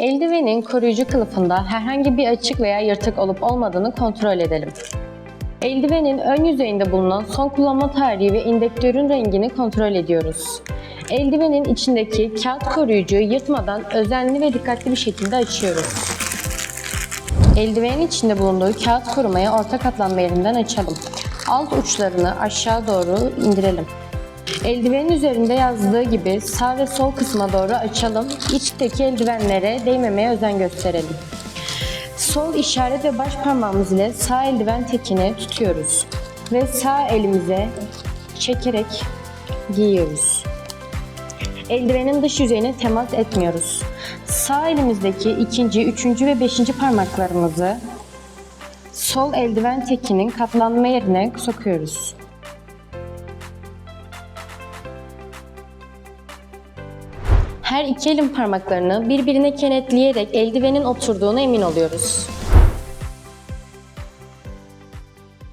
Eldivenin koruyucu kılıfında herhangi bir açık veya yırtık olup olmadığını kontrol edelim. Eldivenin ön yüzeyinde bulunan son kullanma tarihi ve indektörün rengini kontrol ediyoruz. Eldivenin içindeki kağıt koruyucuyu yırtmadan özenli ve dikkatli bir şekilde açıyoruz. Eldivenin içinde bulunduğu kağıt korumayı orta katlanma yerinden açalım. Alt uçlarını aşağı doğru indirelim. Eldivenin üzerinde yazdığı gibi sağ ve sol kısma doğru açalım. İçteki eldivenlere değmemeye özen gösterelim. Sol işaret ve baş parmağımız ile sağ eldiven tekini tutuyoruz ve sağ elimize çekerek giyiyoruz. Eldivenin dış yüzeyine temas etmiyoruz. Sağ elimizdeki ikinci, üçüncü ve beşinci parmaklarımızı sol eldiven tekinin katlanma yerine sokuyoruz. Her iki elin parmaklarını birbirine kenetleyerek eldivenin oturduğuna emin oluyoruz.